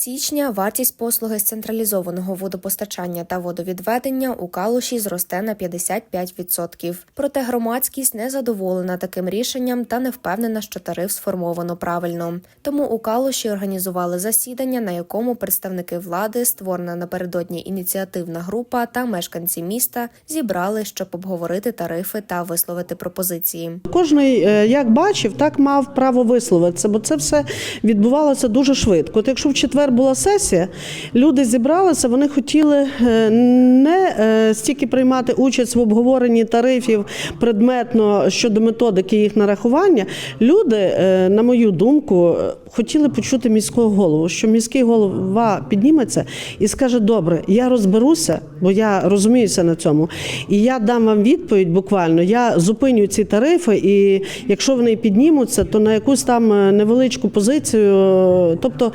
січня вартість послуги з централізованого водопостачання та водовідведення у Калуші зросте на 55%. Проте громадськість не задоволена таким рішенням та не впевнена, що тариф сформовано правильно. Тому у Калуші організували засідання, на якому представники влади, створена напередодні ініціативна група та мешканці міста зібрали, щоб обговорити тарифи та висловити пропозиції. Кожний е, як бачив, так мав право висловитися, бо це все відбувалося дуже швидко. От якщо в четвер була сесія, люди зібралися, вони хотіли е, не е, стільки приймати участь в обговоренні тарифів предметно щодо методики їх нарахування. Люди, е, на мою думку, хотіли почути міського голову, що міський голова підніметься і скаже: Добре, я розберуся, бо я розуміюся на цьому, і я дам вам відповідь буквально. Я зупиню ці тарифи, і якщо вони піднімуться, то на якусь там невеличку позицію. Тобто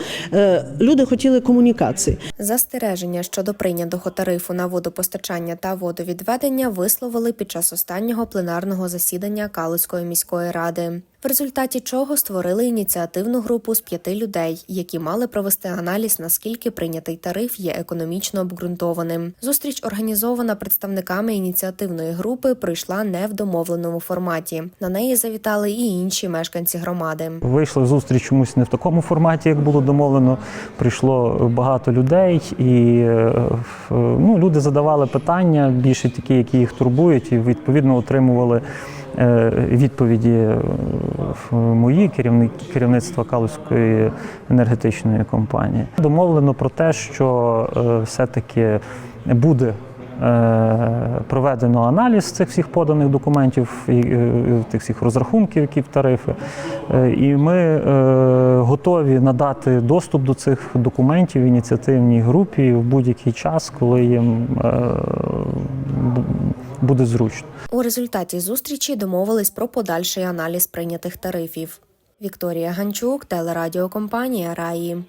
люди хотіли комунікації. Застереження щодо прийнятого тарифу на водопостачання та водовідведення висловили під час останнього пленарного засідання Калузької міської ради. В результаті чого створили ініціативну групу з п'яти людей, які мали провести аналіз, наскільки прийнятий тариф є економічно обґрунтованим. Зустріч організована представниками ініціативної групи пройшла не в домовленому форматі. На неї завітали і інші мешканці громади. Вийшли зустріч чомусь не в такому форматі, як було домовлено. Прийшло багато людей, і е, ну, люди задавали питання, більше такі, які їх турбують, і відповідно отримували е, відповіді е, мої керівник, керівництва Калузької енергетичної компанії. Домовлено про те, що е, все-таки буде Е, Проведено аналіз цих всіх поданих документів і е, тих всіх розрахунків, які в тарифи. Е, І ми е, готові надати доступ до цих документів ініціативній групі в будь-який час, коли їм е, буде зручно. У результаті зустрічі домовились про подальший аналіз прийнятих тарифів. Вікторія Ганчук, телерадіокомпанія Раї.